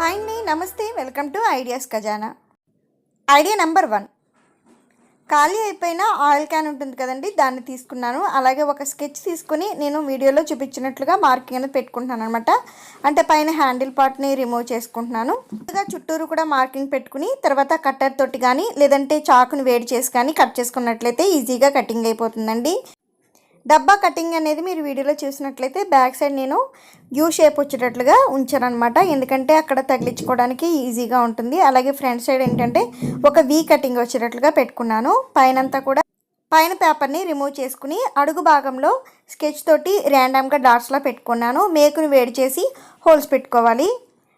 Hi అండి నమస్తే. Welcome to ideas Khazana. Idea number one. ఖాళీ అయిపోయిన ఆయిల్ క్యాన్ ఉంటుంది కదండి దాన్ని తీసుకున్నాను. అలాగే ఒక స్కెచ్ తీసుకుని నేను వీడియోలో చూపించినట్లుగా మార్కింగ్ అనేది పెట్టుకుంటున్నాను అనమాట అంటే పైన హ్యాండిల్ పార్ట్ని రిమూవ్ చేసుకుంటున్నాను. ముందుగా చుట్టూరు కూడా మార్కింగ్ పెట్టుకుని తర్వాత కట్టర్ తోటి కానీ లేదంటే చాకుని వేడి చేసి కానీ కట్ చేసుకున్నట్లయితే ఈజీగా కటింగ్ అయిపోతుందండి. డబ్బా కటింగ్ అనేది మీరు వీడియోలో చూసినట్లయితే బ్యాక్ సైడ్ నేను యూ షేప్ వచ్చేటట్లుగా ఉంచానమాట ఎందుకంటే అక్కడ తగిలించుకోవడానికి ఈజీగా ఉంటుంది. అలాగే ఫ్రంట్ సైడ్ ఏంటంటే ఒక వీ కటింగ్ వచ్చేటట్లుగా పెట్టుకున్నాను. పైనంతా కూడా పైన పేపర్ని రిమూవ్ చేసుకుని అడుగు భాగంలో స్కెచ్ తోటి ర్యాండమ్గా డాట్స్లా పెట్టుకున్నాను. మేకుని వేడి చేసి హోల్స్ పెట్టుకోవాలి.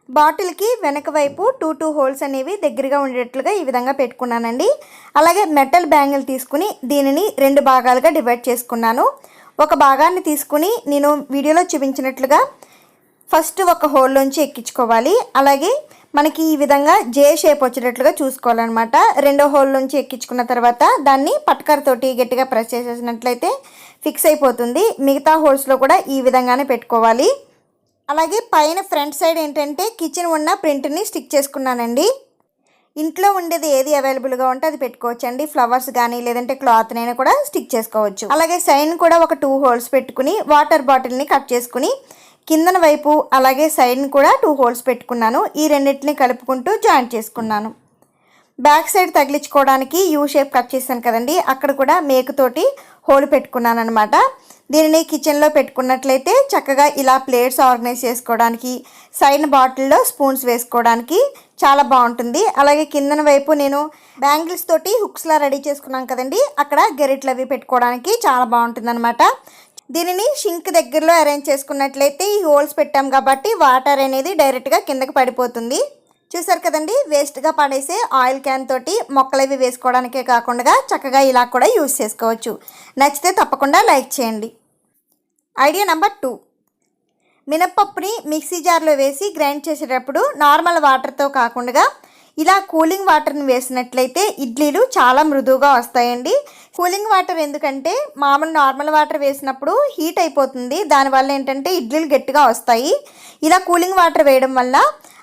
బాటిల్కి వెనక వైపు టూ టూ హోల్స్ అనేవి దగ్గరగా ఉండేట్లుగా ఈ విధంగా పెట్టుకున్నానండి. అలాగే మెటల్ బ్యాంగిల్ తీసుకుని దీనిని రెండు భాగాలుగా డివైడ్ చేసుకున్నాను. ఒక భాగాన్ని తీసుకుని నేను వీడియోలో చూపించినట్లుగా ఫస్ట్ ఒక హోల్లోంచి ఎక్కించుకోవాలి. అలాగే మనకి ఈ విధంగా జే షేప్ వచ్చేటట్లుగా చూసుకోవాలన్నమాట. రెండో హోల్ నుంచి ఎక్కించుకున్న తర్వాత దాన్ని పట్కరతోటి గట్టిగా ప్రెస్ చేసేసినట్లయితే ఫిక్స్ అయిపోతుంది. మిగతా హోల్స్లో కూడా ఈ విధంగానే పెట్టుకోవాలి. అలాగే పైన ఫ్రంట్ సైడ్ ఏంటంటే కిచెన్ ఉన్న ప్రింట్ని స్టిక్ చేసుకున్నానండి. ఇంట్లో ఉండేది ఏది అవైలబుల్గా ఉంటే అది పెట్టుకోవచ్చు అండి ఫ్లవర్స్ కానీ లేదంటే క్లాత్నైనా కూడా స్టిక్ చేసుకోవచ్చు. అలాగే సైన్ కూడా ఒక టూ హోల్స్ పెట్టుకుని వాటర్ బాటిల్ని కట్ చేసుకుని కిందన వైపు అలాగే సైడ్ని కూడా టూ హోల్స్ పెట్టుకున్నాను. ఈ రెండింటిని కలుపుకుంటూ జాయింట్ చేసుకున్నాను. బ్యాక్ సైడ్ తగిలించుకోవడానికి యూ షేప్ కట్ చేశాను కదండి. అక్కడ కూడా మేకుతోటి హోల్ పెట్టుకున్నాను అనమాట దీనిని కిచెన్లో పెట్టుకున్నట్లయితే చక్కగా ఇలా ప్లేట్స్ ఆర్గనైజ్ చేసుకోవడానికి సైడ్ బాటిల్లో స్పూన్స్ వేసుకోవడానికి చాలా బాగుంటుంది. అలాగే కిందన వైపు నేను బ్యాంగిల్స్ తోటి హుక్స్లా రెడీ చేసుకున్నాను కదండి అక్కడ గెరిట్లు అవి పెట్టుకోవడానికి చాలా బాగుంటుంది అనమాట దీనిని షింక్ దగ్గరలో అరేంజ్ చేసుకున్నట్లయితే ఈ హోల్స్ పెట్టాం కాబట్టి వాటర్ అనేది డైరెక్ట్గా కిందకి పడిపోతుంది. చూసారు కదండి వేస్ట్గా పడేసే ఆయిల్ క్యాన్ తోటి మొక్కలు అవి వేసుకోవడానికే కాకుండా చక్కగా ఇలా కూడా యూస్ చేసుకోవచ్చు. నచ్చితే తప్పకుండా లైక్ చేయండి. Idea number two. మినప్పప్పుని మిక్సీ జార్లో వేసి గ్రైండ్ చేసేటప్పుడు నార్మల్ వాటర్తో కాకుండా ఇలా కూలింగ్ వాటర్ని వేసినట్లయితే ఇడ్లీలు చాలా మృదువుగా వస్తాయండి. కూలింగ్ వాటర్ ఎందుకంటే మామూలు నార్మల్ వాటర్ వేసినప్పుడు హీట్ అయిపోతుంది. దానివల్ల ఏంటంటే ఇడ్లీలు గట్టిగా వస్తాయి. ఇలా కూలింగ్ వాటర్ వేయడం వల్ల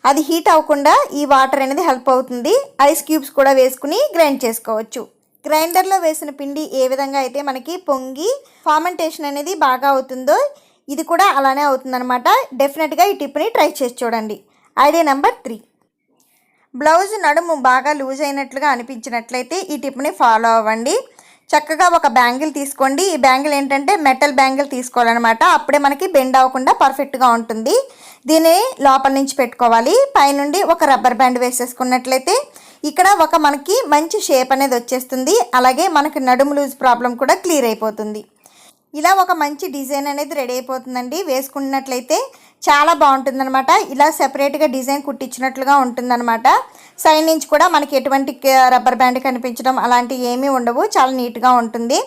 అది హీట్ అవ్వకుండా ఈ వాటర్ అనేది హెల్ప్ అవుతుంది. ఐస్ క్యూబ్స్ కూడా వేసుకుని గ్రైండ్ చేసుకోవచ్చు. గ్రైండర్లో వేసిన పిండి ఏ విధంగా అయితే మనకి పొంగి ఫార్మెంటేషన్ అనేది బాగా అవుతుందో ఇది కూడా అలానే అవుతుందన్నమాట. డెఫినెట్గా ఈ టిప్ని ట్రై చేసి చూడండి. Idea number three. బ్లౌజ్ నడుము బాగా లూజ్ అయినట్లుగా అనిపించినట్లయితే ఈ టిప్ని ఫాలో అవ్వండి. చక్కగా ఒక బ్యాంగిల్ తీసుకోండి. ఈ బ్యాంగిల్ ఏంటంటే మెటల్ బ్యాంగిల్ తీసుకోవాలన్నమాట. అప్పుడే మనకి బెండ్ అవ్వకుండా పర్ఫెక్ట్గా ఉంటుంది. దీన్ని లోపల నుంచి పెట్టుకోవాలి. పైనుండి ఒక రబ్బర్ బ్యాండ్ వేసేసుకున్నట్లయితే ఇక్కడ ఒక మనకి మంచి షేప్ అనేది వచ్చేస్తుంది. అలాగే మనకి నడుము లూజ్ ప్రాబ్లం కూడా క్లియర్ అయిపోతుంది. ఇలా ఒక మంచి డిజైన్ అనేది రెడీ అయిపోతుందండి. వేసుకున్నట్లయితే చాలా బాగుంటుందన్నమాట. ఇలా సెపరేట్గా డిజైన్ కుట్టించినట్లుగా ఉంటుందన్నమాట. సైడ్ నుంచి కూడా మనకి ఎటువంటి రబ్బర్ బ్యాండ్ కనిపించడం అలాంటివి ఏమీ ఉండవు. చాలా నీట్గా ఉంటుంది.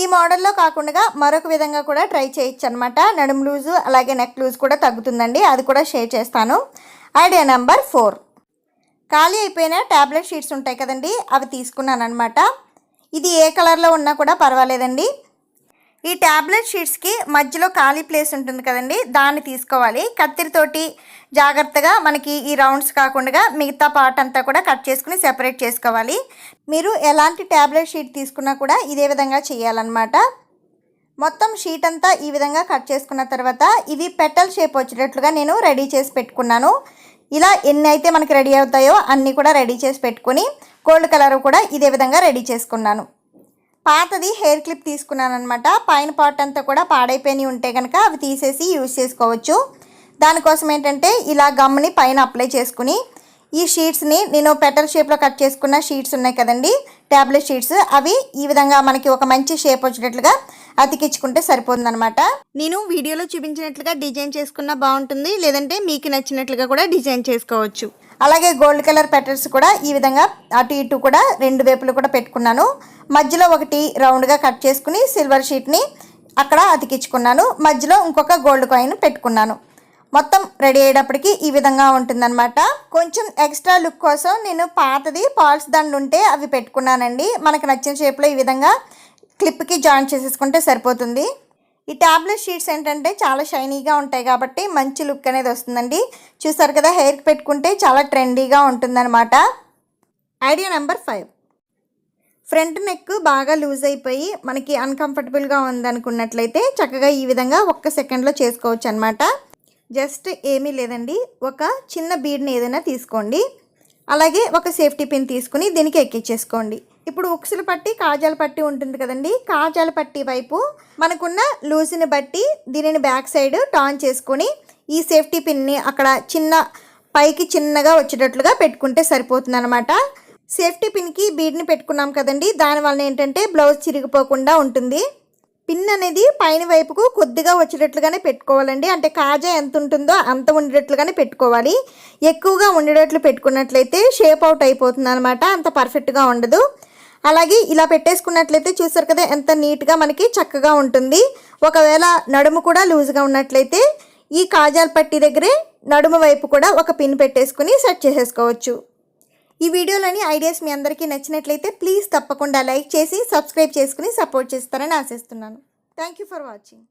ఈ మోడల్లో కాకుండా మరొక విధంగా కూడా ట్రై చేయొచ్చు అనమాట నడుము లూజు అలాగే నెక్ లూజ్ కూడా తగ్గుతుందండి. అది కూడా షేర్ చేస్తాను. ఐడియా నెంబర్ ఫోర్ ఖాళీ అయిపోయిన ట్యాబ్లెట్ షీట్స్ ఉంటాయి కదండి అవి తీసుకున్నాను అనమాట ఇది ఏ కలర్లో ఉన్నా కూడా పర్వాలేదండి. ఈ ట్యాబ్లెట్ షీట్స్కి మధ్యలో ఖాళీ ప్లేస్ ఉంటుంది కదండి దాన్ని తీసుకోవాలి. కత్తిరితోటి జాగ్రత్తగా మనకి ఈ రౌండ్స్ కాకుండా మిగతా పార్ట్ అంతా కూడా కట్ చేసుకుని సెపరేట్ చేసుకోవాలి. మీరు ఎలాంటి ట్యాబ్లెట్ షీట్ తీసుకున్నా కూడా ఇదే విధంగా చేయాలన్నమాట. మొత్తం షీట్ అంతా ఈ విధంగా కట్ చేసుకున్న తర్వాత ఇవి పెటల్ షేప్ వచ్చేటట్లుగా నేను రెడీ చేసి పెట్టుకున్నాను. ఇలా ఎన్ని అయితే మనకి రెడీ అవుతాయో అన్నీ కూడా రెడీ చేసి పెట్టుకుని గోల్డ్ కలర్ కూడా ఇదే విధంగా రెడీ చేసుకున్నాను. పాతది హెయిర్ క్లిప్ తీసుకున్నాను అనమాట పైన పార్ట్ అంతా కూడా పాడైపోయి ఉంటే కనుక అవి తీసేసి యూజ్ చేసుకోవచ్చు. దానికోసం ఏంటంటే ఇలా గమ్ని పైన అప్లై చేసుకుని ఈ షీట్స్ని నేను పెటల్ షేప్లో కట్ చేసుకున్న షీట్స్ ఉన్నాయి కదండి. Tablet sheets. అవి ఈ విధంగా మనకి ఒక మంచి షేప్ వచ్చేటట్లుగా అతికించుకుంటే సరిపోతుందనమాట నేను వీడియోలో చూపించినట్లుగా డిజైన్ చేసుకున్న బాగుంటుంది లేదంటే మీకు నచ్చినట్లుగా కూడా డిజైన్ చేసుకోవచ్చు. అలాగే గోల్డ్ కలర్ పెటల్స్ కూడా ఈ విధంగా అటు ఇటు కూడా రెండు వైపులు కూడా పెట్టుకున్నాను. మధ్యలో ఒకటి రౌండ్గా కట్ చేసుకుని సిల్వర్ షీట్ని అక్కడ అతికించుకున్నాను. మధ్యలో ఇంకొక గోల్డ్ కాయిన్ పెట్టుకున్నాను. మొత్తం రెడీ అయ్యేటప్పటికి ఈ విధంగా ఉంటుందన్నమాట. కొంచెం ఎక్స్ట్రా లుక్ కోసం నేను పాతది పాల్స్ దండ ఉంటే అవి పెట్టుకున్నానండి. మనకు నచ్చిన షేప్లో ఈ విధంగా క్లిప్కి జాయిన్ చేసేసుకుంటే సరిపోతుంది. ఈ ట్యాబ్లెట్ షీట్స్ ఏంటంటే చాలా షైనీగా ఉంటాయి కాబట్టి మంచి లుక్ అనేది వస్తుందండి. చూసారు కదా హెయిర్కి పెట్టుకుంటే చాలా ట్రెండీగా ఉంటుందన్నమాట. Idea number five. Front neck బాగా లూజ్ అయిపోయి మనకి అన్కంఫర్టబుల్గా ఉందనుకున్నట్లయితే చక్కగా ఈ విధంగా ఒక్క సెకండ్లో చేసుకోవచ్చు అనమాట జస్ట్ ఏమీ లేదండి. ఒక చిన్న బీడ్ని ఏదైనా తీసుకోండి. అలాగే ఒక సేఫ్టీ పిన్ తీసుకుని దీనికి ఎక్కించేసుకోండి ఇప్పుడు ఉక్సులు పట్టి కాజాల పట్టి ఉంటుంది కదండి. కాజాల పట్టి వైపు మనకున్న లూజ్ని బట్టి దీనిని బ్యాక్ సైడ్ టర్న్ చేసుకొని ఈ సేఫ్టీ పిన్ని అక్కడ చిన్న పైకి చిన్నగా వచ్చేటట్లుగా పెట్టుకుంటే సరిపోతుంది అనమాట సేఫ్టీ పిన్కి బీడ్ని పెట్టుకున్నాం కదండి. దానివల్ల ఏంటంటే బ్లౌజ్ చిరిగిపోకుండా ఉంటుంది. పిన్ అనేది పైన వైపుకు కొద్దిగా వచ్చేటట్లుగానే పెట్టుకోవాలండి. అంటే కాజా ఎంత ఉంటుందో అంత ఉండేటట్లుగానే పెట్టుకోవాలి. ఎక్కువగా ఉండేటట్లు పెట్టుకున్నట్లయితే షేప్ అవుట్ అయిపోతుంది అనమాట అంత పర్ఫెక్ట్గా ఉండదు. అలాగే ఇలా పెట్టేసుకున్నట్లయితే చూసారు కదా ఎంత నీట్గా మనకి చక్కగా ఉంటుంది. ఒకవేళ నడుము కూడా లూజ్గా ఉన్నట్లయితే ఈ కాజాల పట్టి దగ్గరే నడుము వైపు కూడా ఒక పిన్ పెట్టేసుకుని సెట్ చేసేసుకోవచ్చు. ఈ వీడియోలోని ఐడియాస్ మీ అందరికీ నచ్చినట్లయితే ప్లీజ్ తప్పకుండా లైక్ చేసి సబ్స్క్రైబ్ చేసుకుని సపోర్ట్ చేస్తారని ఆశిస్తున్నాను. Thank you for watching.